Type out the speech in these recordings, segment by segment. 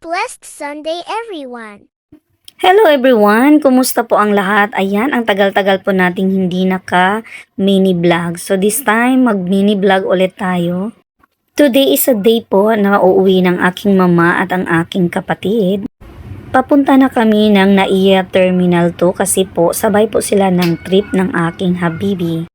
Blessed Sunday, everyone. Hello everyone! Kumusta po ang lahat? Ayan, ang tagal-tagal po nating hindi naka mini vlog. So this time, mag mini vlog ulit tayo. Today is a day po na uuwi ng aking mama at ang aking kapatid. Papunta na kami ng NAIA Terminal 2 kasi po sabay po sila ng trip ng aking habibi.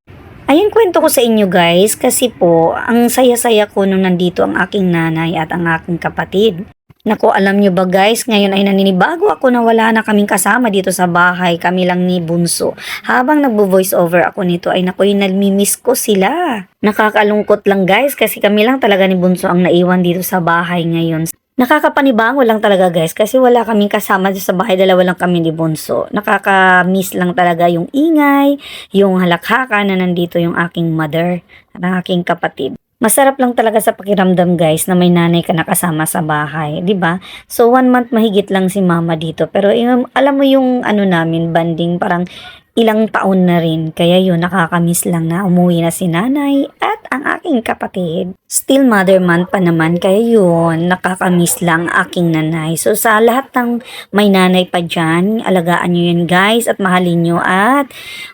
Ayun kwento ko sa inyo guys kasi po ang saya-saya ko nung nandito ang aking nanay at ang aking kapatid. Naku, alam nyo ba guys, ngayon ay naninibago ako na wala na kaming kasama dito sa bahay, kami lang ni Bunso. Habang nagbo-voice over ako nito ay naku, yung nalmimiss ko sila. Nakakalungkot lang guys kasi kami lang talaga ni Bunso ang naiwan dito sa bahay ngayon. Nakakapanibango lang talaga guys kasi wala kaming kasama sa bahay, dalawa lang kami ni Bunso. Nakaka-miss lang talaga yung ingay, yung halakhakan na nandito yung aking mother ang aking kapatid. Masarap lang talaga sa pakiramdam guys na may nanay ka nakasama sa bahay, 'di ba? So one month mahigit lang si mama dito pero yung, alam mo yung ano namin banding parang ilang taon na rin. Kaya yun nakakamiss lang na umuwi na si nanay at ang aking kapatid. Still mother month pa naman kaya yun nakakamiss lang aking nanay. So sa lahat ng may nanay pa dyan, alagaan nyo yun guys at mahalin nyo at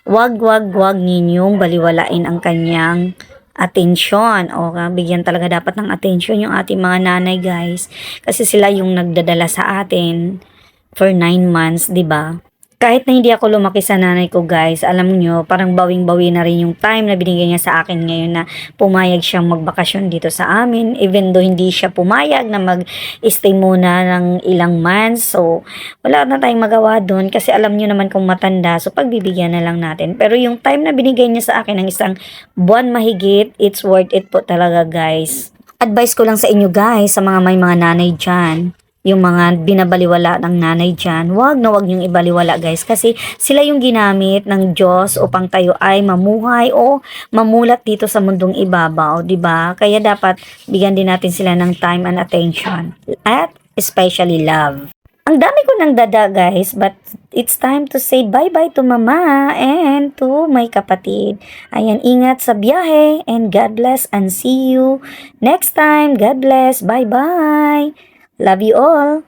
wag wag wag ninyong baliwalain ang kanyang atensyon o ah, bigyan talaga dapat ng atensyon yung ating mga nanay guys kasi sila yung nagdadala sa atin for 9 months, 'di ba? Kahit na hindi ako lumaki sa nanay ko guys, alam nyo, parang bawing-bawi na rin yung time na binigay niya sa akin ngayon na pumayag siyang magbakasyon dito sa amin. Even though hindi siya pumayag na mag-stay muna ng ilang months. So, wala na tayong magawa doon kasi alam nyo naman kung matanda. So, pagbibigyan na lang natin. Pero yung time na binigay niya sa akin ng isang buwan mahigit, it's worth it po talaga guys. Advice ko lang sa inyo guys, sa mga may mga nanay dyan, yung mga binabaliwala ng nanay dyan, wag na wag yung ibaliwala guys kasi sila yung ginamit ng Diyos upang tayo ay mamuhay o mamulat dito sa mundong ibabaw, di ba? Kaya dapat bigyan din natin sila ng time and attention at especially love. Ang dami ko ng dada guys, but it's time to say bye-bye to mama and to my kapatid. Ayan, ingat sa biyahe and God bless and see you next time. God bless. Bye-bye. Love you all.